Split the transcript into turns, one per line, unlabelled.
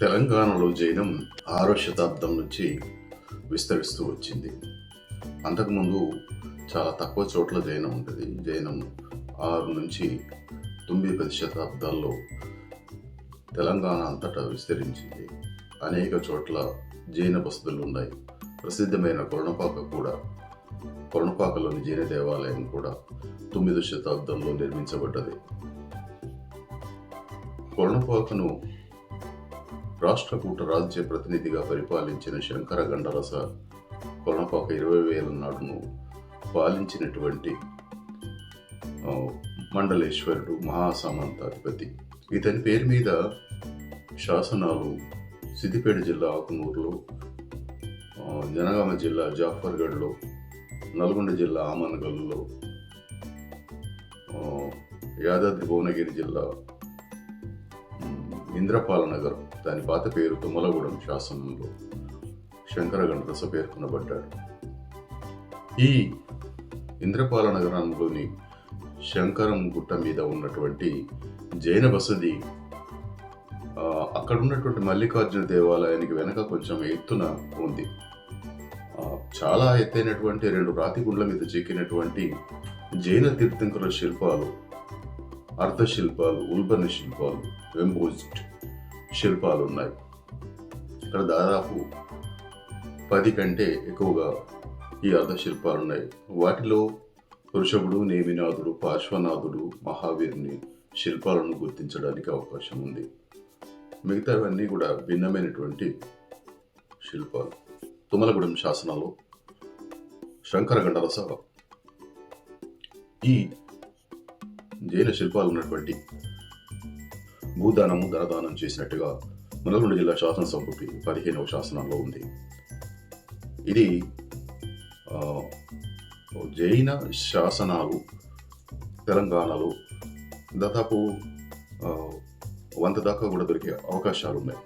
తెలంగాణలో జైనం ఆరో శతాబ్దం నుంచి విస్తరిస్తూ వచ్చింది. అంతకుముందు చాలా తక్కువ చోట్ల జైనం ఉంటుంది జైనం ఆరు నుంచి తొమ్మిది పది శతాబ్దాల్లో తెలంగాణ అంతటా విస్తరించింది. అనేక చోట్ల జైన బస్తులు ఉన్నాయి. ప్రసిద్ధమైన కొరణపాక కూడా కొరణపాకలోని జైన దేవాలయం కూడా తొమ్మిదో శతాబ్దంలో నిర్మించబడ్డది. కొరణపాకను రాష్ట్రకూట రాజ్య ప్రతినిధిగా పరిపాలించిన శంకర గండరస కొనపాక ఇరవై వేల నాడును పాలించినటువంటి మండలేశ్వరుడు మహాసామంతాధిపతి. ఇతని పేరు మీద శాసనాలు సిద్దిపేట జిల్లా ఆకునూరులో జనగామ జిల్లా జాఫర్గఢ్లో నల్గొండ జిల్లా ఆమనగల్లో యాదాద్రి భువనగిరి జిల్లా ఇంద్రపాలనగరం. దాని పాత పేరు తుమ్మలగూడెం శాసనంలో శంకరగణరస పేర్కొనబడ్డాడు. ఈ ఇంద్రపాల నగరంలోని శంకరం గుట్ట మీద ఉన్నటువంటి జైన బసది అక్కడ ఉన్నటువంటి మల్లికార్జున దేవాలయానికి వెనక కొంచెం ఎత్తున ఉంది. చాలా ఎత్తైనటువంటి రెండు రాతి గుండ్ల మీద చెక్కినటువంటి జైన తీర్థంకర శిల్పాలు అర్థశిల్పాలు ఉల్బణ శిల్పాలు వెంబోజ్డ్ శిల్పాలు ఉన్నాయి. ఇక్కడ దాదాపు పది కంటే ఎక్కువగా ఈ అర్ధ శిల్పాలు ఉన్నాయి. వాటిలో వృషభుడు నేమినాథుడు పార్శ్వనాథుడు మహావీరుని శిల్పాలను గుర్తించడానికి అవకాశం ఉంది. మిగతావన్నీ కూడా భిన్నమైనటువంటి శిల్పాలు. తుమ్మలగూడెం శాసనాలు శంకర గండరస ఈ జైన శిల్పాలు ఉన్నటువంటి భూదానము ధనదానం చేసినట్టుగా నల్గొండ జిల్లా శాసనసభకి పదిహేనవ శాసనంలో ఉంది. ఇది ఆ, జైన శాసనాలు తెలంగాణలో దాదాపు వంద దాకా కూడా దొరికే అవకాశాలు ఉన్నాయి